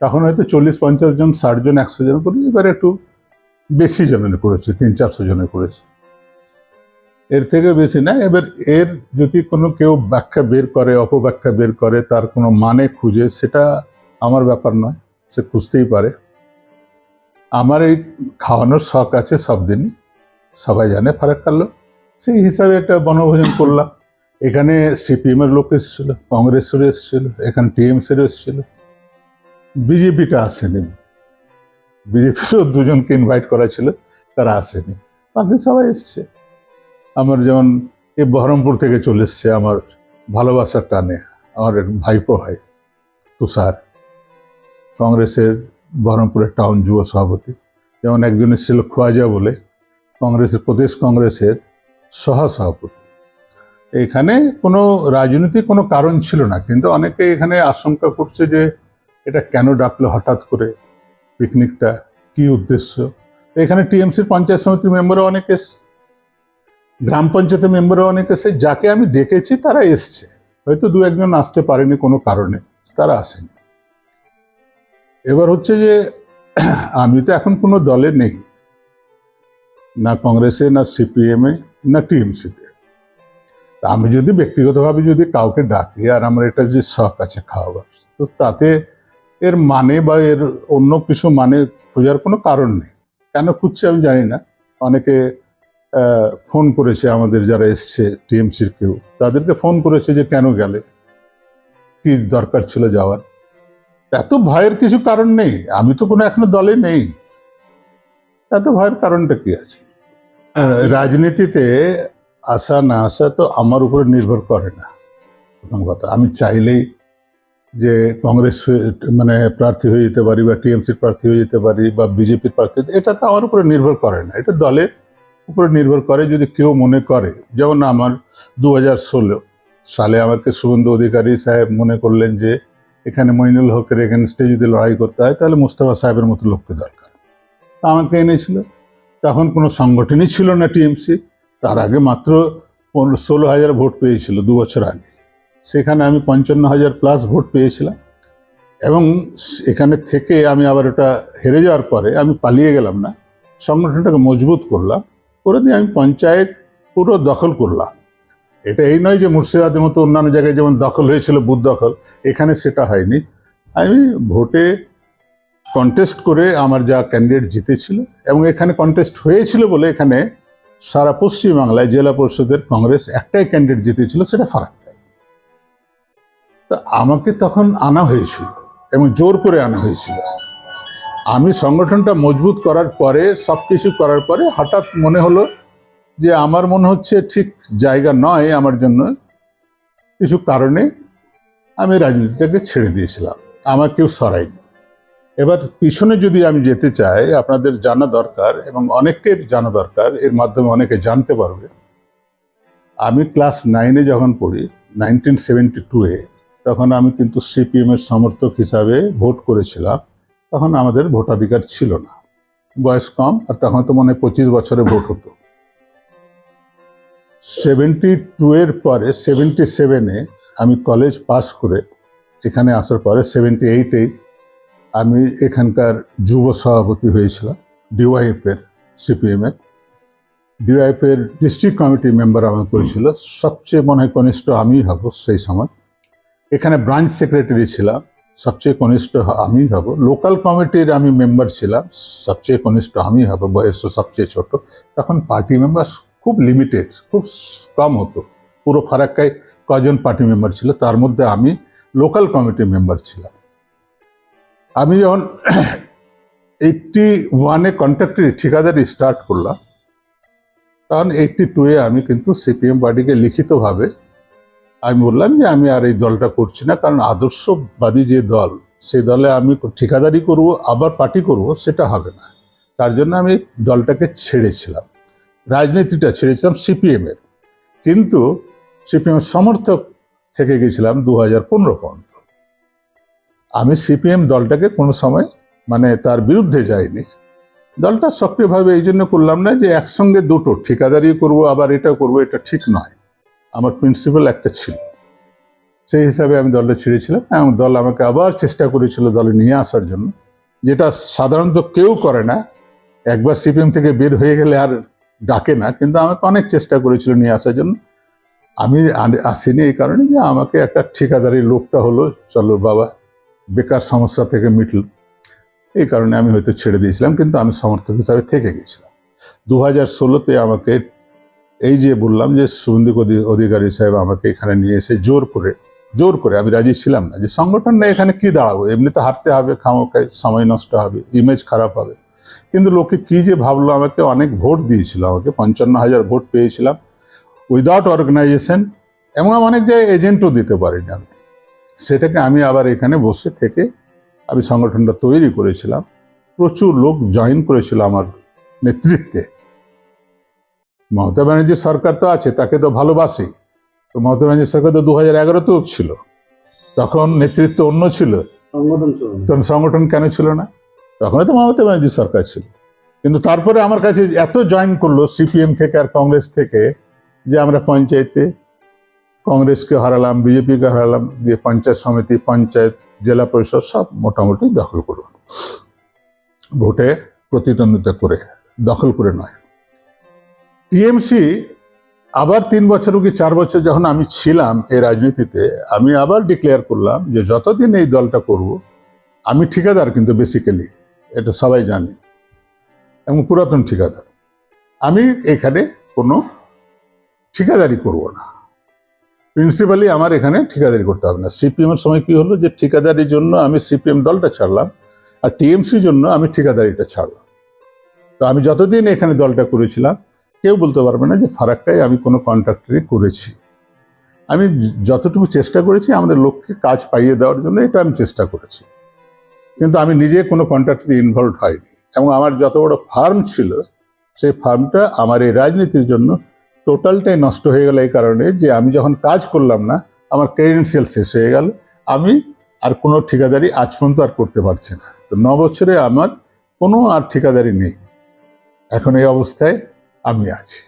তখন হয়তো চল্লিশ, পঞ্চাশ জন, ষাট জন, একশো জন করে এবার একটু বেশি জনের করেছে, তিন, চারশো জনের করেছে। এর থেকে বেশি না, এবার এর যদি কোনো কেউ ব্যাখ্যা বের করে, অপব্যাখ্যা বের করে, তার কোনো মানে খুঁজে, সেটা আমার ব্যাপার নয়, সে খুঁজতেই পারে। আমার এই খাওয়ানোর শখ আছে সব দিনই, সবাই জানে ফারাক লোক, সেই হিসাবে একটা বনভোজন করলাম। এখানে সিপিএমের লোক এসেছিল কংগ্রেসেরও এসেছিল, এখানে টিএমসির এসেছিল বিজেপিটা আসেনি। বিজেপিরও দুজনকে ইনভাইট করা ছিল, তারা আসেনি। বাকি সবাই এসছে। আমার যেমন এই বহরমপুর থেকে চলে এসছে, আমার ভালোবাসার টানে, আমার ভাইপো হয় তুষার। কংগ্রেসের বহরমপুরের টাউন যুব সভাপতি। যেমন একজন এসেছিল খোয়াজা বলে কংগ্রেসের প্রদেশ কংগ্রেসের সহসভাপতি এখানে কোনো রাজনৈতিক কোনো কারণ ছিল না, কিন্তু অনেকে এখানে আশঙ্কা করছে যে এটা কেন ডাকলো হঠাৎ করে? পিকনিকটা কি উদ্দেশ্য? এখানে টিএমসির পঞ্চায়েত সমিতির মেম্বারও অনেক এসছে। গ্রাম পঞ্চায়েতের মেম্বারও অনেক এসে যাকে আমি ডেকেছি তারা এসছে। হয়তো দু একজন আসতে পারেনি কোনো কারণে। তারা আসেনি। এবার হচ্ছে যে, আমি তো এখন কোনো দলে নেই। না কংগ্রেসে, না সিপিএমে, না টিএমসিতে। আমি যদি ব্যক্তিগতভাবে যদি কাউকে ডাকি আর আমার এটা যে শখ আছে খাওয়াবার তো তাতে এর মানে বা এর অন্য কিছু মানে খোঁজার কোনো কারণ নেই। কেন খুঁজছে আমি জানি না। অনেকে ফোন করেছে আমাদের যারা এসছে টিএমসির কেউ। তাদেরকে ফোন করেছে যে কেন গেলে? কি দরকার ছিল যাওয়ার? এত ভয়ের কিছু কারণ নেই। আমি তো কোনো এখনও দলে নেই। এত ভয়ের কারণটা কি আছে? রাজনীতিতে আসা না আসা তো আমার উপরে নির্ভর করে না। প্রথম কথা, আমি চাইলেই যে কংগ্রেস মানে প্রার্থী হয়ে যেতে পারি বা টিএমসির প্রার্থী হয়ে যেতে পারি বা বিজেপির প্রার্থী, এটা তো আমার উপরে নির্ভর করে না। এটা দলের উপরে নির্ভর করে যদি কেউ মনে করে। যেমন আমার দু হাজার ষোলো সালে আমাকে শুভেন্দু অধিকারী সাহেব মনে করলেন যে, এখানে মইনুল হকের এগেনস্টে যদি লড়াই করতে হয়, তাহলে মুস্তফা সাহেবের মতো লোককে দরকার। আমাকে এনেছিল। তখন কোনো সংগঠনই ছিল না টিএমসি। তার আগে মাত্র পনেরো, ষোলো হাজার ভোট পেয়েছিল দু বছর আগে। সেখানে আমি পঞ্চান্ন হাজার প্লাস ভোট পেয়েছিলাম। এবং এখানে থেকে আমি আবার ওটা হেরে যাওয়ার পরে আমি পালিয়ে গেলাম না। সংগঠনটাকে মজবুত করলাম। করে দিয়ে আমি পঞ্চায়েত পুরো দখল করলাম। এটা এই নয় যে মুর্শিদাবাদের মতো অন্যান্য জায়গায় যেমন দখল হয়েছিল, বুথ দখল, এখানে সেটা হয়নি। আমি ভোটে কন্টেস্ট করে আমার যা ক্যান্ডিডেট জিতেছিল এবং এখানে কন্টেস্ট হয়েছিল বলে এখানে সারা পশ্চিমবাংলায় জেলা পরিষদের কংগ্রেস একটাই ক্যান্ডিডেট জিতেছিল, সেটা ফারাক্কায় তা আমাকে তখন আনা হয়েছিল এবং জোর করে আনা হয়েছিল। আমি সংগঠনটা মজবুত করার পরে সব কিছু করার পরে হঠাৎ মনে হলো যে আমার মনে হচ্ছে ঠিক জায়গা নয় আমার জন্য। কিছু কারণে আমি রাজনীতিটাকে ছেড়ে দিয়েছিলাম। আমার কেউ সরাইনি এবার পিছনে যদি আমি যেতে চাই, আপনাদের জানা দরকার এবং অনেকের জানা দরকার, এর মাধ্যমে অনেকে জানতে পারবে। আমি ক্লাস নাইনে যখন পড়ি, নাইনটিন সেভেন্টি টুয়ে তখন আমি কিন্তু সিপিএম এর সমর্থক হিসাবে ভোট করেছিলাম, তখন আমাদের ভোটাধিকার ছিল না। বয়স কম আর তখন তো মনে পঁচিশ বছরে ভোট হতো। সেভেন্টি টু এর পরে সেভেন্টি সেভেনে আমি কলেজ পাস করে এখানে আসার পরে সেভেন্টি এইটেই আমি এখানকার যুব সভাপতি হয়েছিলাম ডিওয়াইএফের সিপিএমের ডিওয়াইএফের ডিস্ট্রিক্ট কমিটি মেম্বার আমার করেছিল সবচেয়ে মনে হয় কনিষ্ঠ আমিই হব সেই সময়। এখানে ব্রাঞ্চ সেক্রেটারি ছিলাম, সবচেয়ে কনিষ্ঠ আমি হব। লোকাল কমিটির আমি মেম্বার ছিলাম, সবচেয়ে কনিষ্ঠ আমি হব, বয়স সবচেয়ে ছোট। তখন পার্টি মেম্বার খুব লিমিটেড খুব কম হতো। পুরো ফারাক্কায় কজন পার্টি মেম্বার ছিল, তার মধ্যে আমি লোকাল কমিটির মেম্বার ছিলাম। আমি যখন এইটটি ওয়ানে কন্ট্রাক্টরি ঠিকাদারি স্টার্ট করলাম, তখন এইটটি টুয়ে আমি কিন্তু সিপিএম পার্টিকে লিখিতভাবে আমি বললাম যে আমি আর এই দলটা করছি না, কারণ আদর্শবাদী যে দল, সেই দলে আমি ঠিকাদারি করব, আবার পার্টি করব, সেটা হবে না। তার জন্য আমি দলটাকে ছেড়েছিলাম। রাজনীতিটা ছেড়েছিলাম সিপিএমের। কিন্তু সিপিএমের সমর্থক থেকে গেছিলাম দু হাজার পনেরো পর্যন্ত। আমি সিপিএম দলটাকে কোনো সময় মানে তার বিরুদ্ধে যাইনি। দলটা সক্রিয়ভাবে এই জন্য করলাম না যে একসঙ্গে দুটো ঠিকাদারি করব, আবার এটা করব, এটা ঠিক নয়। আমার প্রিন্সিপাল একটা ছিল। সেই হিসাবে আমি দলটা ছেড়েছিলাম এবং দল আমাকে আবার চেষ্টা করেছিল দলে নিয়ে আসার জন্য। যেটা সাধারণত কেউ করে না। একবার সিপিএম থেকে বের হয়ে গেলে আর ডাকে না, কিন্তু আমাকে অনেক চেষ্টা করেছিল নিয়ে আসার জন্য। আমি আসিনি এই কারণে যে আমাকে একটা ঠিকাদারি লোকটা হলো, চলো বাবা, বেকার সমস্যা থেকে মিটল। এই কারণে আমি হয়তো ছেড়ে দিয়েছিলাম, কিন্তু আমি সমর্থক হিসাবে থেকে গেছিলাম। দু হাজার ষোলোতে আমাকে এই যে বললাম যে অধি- অধিকারী সাহেব আমাকে এখানে নিয়ে এসে জোর করে জোর করে, আমি রাজি ছিলাম না যে সংগঠন না এখানে কি দাঁড়াবো? এমনি তো হারতে হবে খামোকায় সময় নষ্ট হবে ইমেজ খারাপ হবে। কিন্তু লোকে কি যে ভাবলো আমাকে, অনেক ভোট দিয়েছিল আমাকে, পঞ্চান্ন হাজার ভোট পেয়েছিলাম। উইদাউট অর্গানাইজেশন আমি অনেক জায়গায় এজেন্টও দিতে পারিনি আমি। সেটাকে আমি আবার এখানে বসে থেকে আমি সংগঠনটা তৈরি করেছিলাম। প্রচুর লোক জয়েন করেছিল আমার নেতৃত্বে। মমতা ব্যানার্জির সরকার তো আছে তাকে তো ভালোবাসি। তো মমতা ব্যানার্জির সরকার তো দু হাজার এগারোতেও ছিল। তখন নেতৃত্ব অন্য ছিল। সংগঠন ছিল তখন সংগঠন কেন ছিল না? তখন তো মমতা ব্যানার্জির সরকার ছিল। কিন্তু তারপরে আমার কাছে এত জয়েন করল সিপিএম থেকে আর কংগ্রেস থেকে যে আমরা পঞ্চায়েতে কংগ্রেসকে হারালাম বিজেপিকে হারালাম দিয়ে পঞ্চায়েত সমিতি পঞ্চায়েত জেলা পরিষদ সব মোটামুটি দখল করলাম ভোটে প্রতিদ্বন্দ্বিতা করে দখল করে নয়। টিএমসি আবার তিন বছর কি চার বছর যখন আমি ছিলাম এই রাজনীতিতে, আমি আবার ডিক্লেয়ার করলাম যে যতদিন এই দলটা করব, আমি ঠিকাদার কিন্তু বেসিক্যালি এটা সবাই জানে, এবং পুরাতন ঠিকাদার। আমি এখানে কোনো ঠিকাদারি করব না। প্রিন্সিপালি আমার এখানে ঠিকাদারি করতে হবে না। সিপিএম এর সময় কি হলো যে ঠিকাদারির জন্য আমি সিপিএম দলটা ছাড়লাম, আর টিএমসির জন্য আমি ঠিকাদারিটা ছাড়লাম। তো আমি যতদিন এখানে দলটা করেছিলাম কেউ বলতে পারবে না যে ফারাক্কায় আমি কোনো কন্ট্রাক্টরি করেছি। আমি যতটুকু চেষ্টা করেছি, আমাদের লোককে কাজ পাইয়ে দেওয়ার জন্য এটা আমি চেষ্টা করেছি। কিন্তু আমি নিজে কোনো কন্ট্রাক্টে ইনভলভ হয়নি। এবং আমার যত বড় ফার্ম ছিল, সেই ফার্মটা আমার এই রাজনীতির জন্য টোটালটাই নষ্ট হয়ে গেল এই কারণে যে আমি যখন কাজ করলাম না, আমার ক্রেডেন্সিয়াল শেষ হয়ে গেল। আমি আর কোনো ঠিকাদারি আজ পর্যন্ত আর করতে পারছি না। তো ন বছরে আমার কোনো আর ঠিকাদারি নেই। এখন এই অবস্থায় আমি আছি।